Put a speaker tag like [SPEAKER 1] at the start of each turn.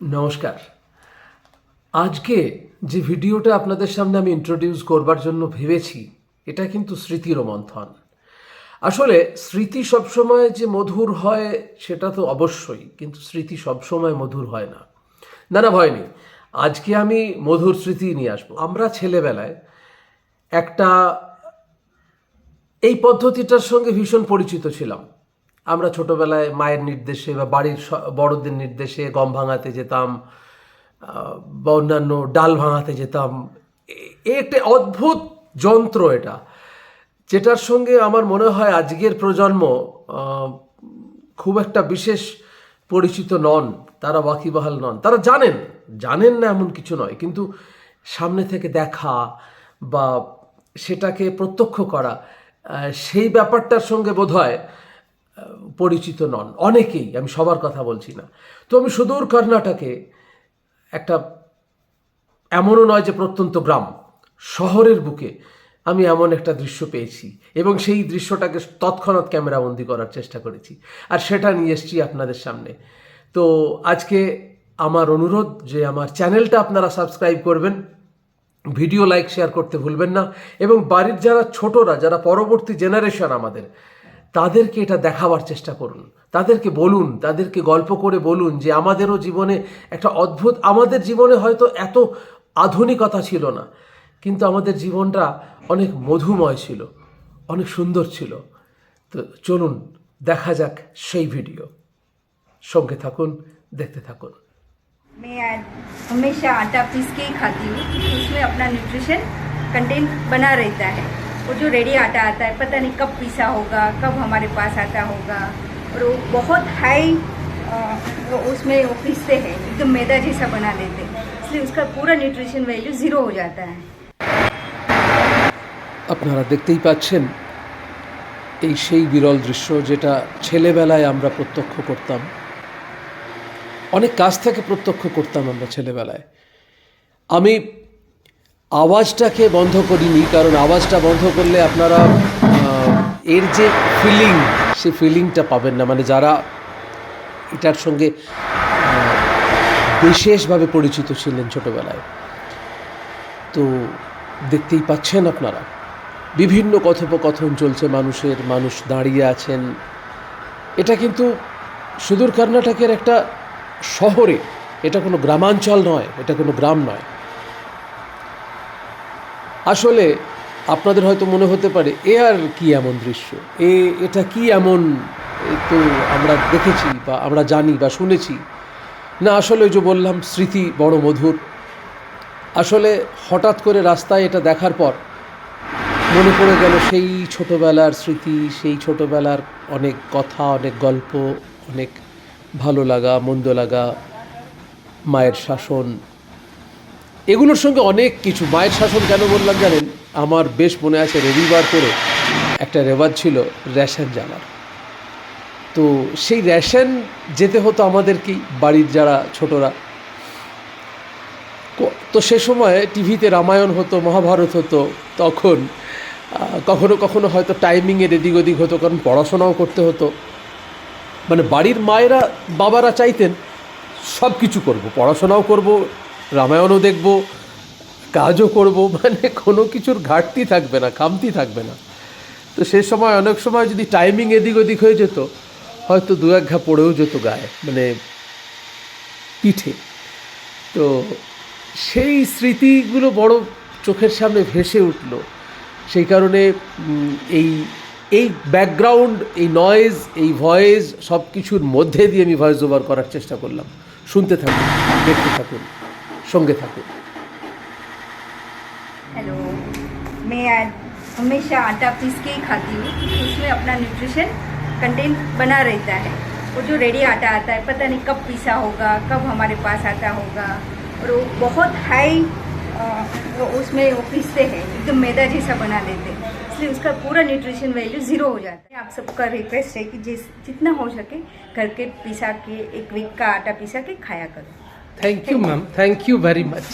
[SPEAKER 1] নমস্কার। আজকে যে ভিডিওটা আপনাদের সামনে আমি ইন্ট্রোডিউস করবার জন্য ভেবেছি, এটা কিন্তু স্মৃতির মন্থন। আসলে স্মৃতি সবসময় যে মধুর হয়, সেটা তো অবশ্যই, কিন্তু স্মৃতি সবসময় মধুর হয় না। না না, ভয় নেই। আজকে আমি মধুর স্মৃতি নিয়ে আসব। আমরা ছেলেবেলায় একটা, এই পদ্ধতিটার সঙ্গে ভীষণ পরিচিত ছিলাম। আমরা ছোটবেলায় মায়ের নির্দেশে বা বাড়ির বড়দের নির্দেশে গম ভাঙাতে যেতাম বা অন্যান্য ডাল ভাঙাতে যেতাম। এ একটা অদ্ভুত যন্ত্র এটা, যেটার সঙ্গে আমার মনে হয় আজকের প্রজন্ম খুব একটা বিশেষ পরিচিত নন, তারা ওয়াকিবহাল নন। তারা জানেন জানেন না এমন কিছু নয়, কিন্তু সামনে থেকে দেখা বা সেটাকে প্রত্যক্ষ করা সেই ব্যাপারটার সঙ্গে বোধ হয় পরিচিত নন। অনেকেই, আমি সবার কথা বলছি না। তো আমি সুদূর কর্ণাটকে একটা, এমনও নয় যে প্রত্যন্ত গ্রাম, শহরের বুকে আমি এমন একটা দৃশ্য পেয়েছি এবং সেই দৃশ্যটাকে তৎক্ষণাৎ ক্যামেরাবন্দি করার চেষ্টা করেছি। আর সেটা নিয়ে এসেছি আপনাদের সামনে। তো আজকে আমার অনুরোধ যে আমার চ্যানেলটা আপনারা সাবস্ক্রাইব করবেন, ভিডিও লাইক, শেয়ার করতে ভুলবেন না এবং বাড়ির যারা ছোটরা, যারা পরবর্তী জেনারেশন আমাদের তাদেরকে এটা দেখাবার চেষ্টা করুন তাদেরকে বলুন তাদেরকে গল্প করে বলুন যে আমাদেরও জীবনে একটা অদ্ভুত আমাদের জীবনে হয়তো এত আধুনিকতা ছিল না কিন্তু আমাদের জীবনটা অনেক মধুময় ছিল অনেক সুন্দর ছিল তো চলুন দেখা যাক সেই ভিডিও সঙ্গে থাকুন দেখতে থাকুন
[SPEAKER 2] मैं आज हमेशा आटा पीस के ही खाती हूँ क्योंकि उसमें अपना न्यूट्रिशन कंटेंट बना रहता है वो जो रेडी आटा आता है पता नहीं कब पीसा होगा कब हमारे पास आता होगा और वो बहुत हाई अ, वो उसमें वो पीसते हैं एकदम मैदा जैसा बना देते हैं इसलिए उसका पूरा न्यूट्रिशन वैल्यू ज़ीरो हो जाता है
[SPEAKER 1] আপনারা দেখতেই পাচ্ছেন এই সেই বিরল দৃশ্য যেটা ছেলেবেলায় আমরা প্রত্যক্ষ করতাম অনেক কাছ থেকে প্রত্যক্ষ করতাম আমরা ছেলেবেলায় আমি আওয়াজটাকে বন্ধ করিনি, কারণ আওয়াজটা বন্ধ করলে আপনারা এর যে ফিলিং সে ফিলিংটা পাবেন না। মানে যারা এটার সঙ্গে বিশেষভাবে পরিচিত ছিলেন ছোটবেলায়। তো দেখতেই পাচ্ছেন আপনারা, বিভিন্ন কথোপকথন চলছে, মানুষের, মানুষ দাঁড়িয়ে আছেন। এটা কিন্তু সুদূর কর্ণাটকের একটা শহরে, এটা কোনো গ্রামাঞ্চল নয়, এটা কোনো গ্রাম নয়। আসলে আপনাদের হয়তো মনে হতে পারে, এ আর কি এমন দৃশ্য? এ, এটা কি এমন তো আমরা দেখেছি বা আমরা জানি বা শুনেছি। না, আসলে যে বললাম, স্মৃতি বড় মধুর। আসলে হঠাৎ করে রাস্তায় এটা দেখার পর মনে পড়ে গেল সেই ছোটবেলার স্মৃতি, সেই ছোটবেলার অনেক কথা, অনেক গল্প, অনেক ভালো লাগা, মন্দ লাগা, মায়ের শাসন এগুলোর সঙ্গে অনেক কিছু। মায়ের শাসন কেন বললাম জানেন? আমার বেশ মনে আছে, রবিবার করে একটা রেওয়াজ ছিল, রেশন জানার। তো সেই রেশন যেতে হতো আমাদেরকেই বাড়ির যারা ছোটরা। তো সে সময় টিভিতে রামায়ণ হতো, মহাভারত হতো, তখন কখনো কখনো হয়তো টাইমিংয়ের এদিক ওদিক হতো, কারণ পড়াশোনাও করতে হতো। মানে বাড়ির মায়েরা, বাবারা চাইতেন সব কিছু করব, পড়াশোনাও করব রামায়ণও দেখব, কাজও করব মানে কোনো কিছুর ঘাটতি থাকবে না, খামতি থাকবে না। তো সে সময় অনেক সময় যদি টাইমিং এদিক ওদিক হয়ে যেত, হয়তো দু এক ঘা পড়েও যেত গায়ে মানে পিঠে। তো সেই স্মৃতিগুলো বড় চোখের সামনে ভেসে উঠল। সেই কারণে এই এই ব্যাকগ্রাউন্ড এই নয়েজ এই ভয়েস সব কিছুর মধ্যে দিয়ে আমি ভয়েস ওভার করার চেষ্টা করলাম। শুনতে থাকুন, দেখতে থাকুন। সঙ্গে থাকুন
[SPEAKER 2] हेलो मैं आज हमेशा आटा पीस के ही खाती हूँ क्योंकि उसमें अपना न्यूट्रिशन कंटेंट बना रहता है वो जो रेडी आटा आता है पता नहीं कब पीसा होगा कब हमारे पास आता होगा और वो बहुत हाई वो उसमें वो पीसते हैं एकदम मैदा जैसा बना देते हैं इसलिए उसका पूरा न्यूट्रिशन वैल्यू ज़ीरो हो जाता है आप सबका रिक्वेस्ट है कि जिस जितना हो सके घर के पिसा के एक वीक का आटा पिसा के खाया करो
[SPEAKER 1] Thank you, ma'am. Thank you very much.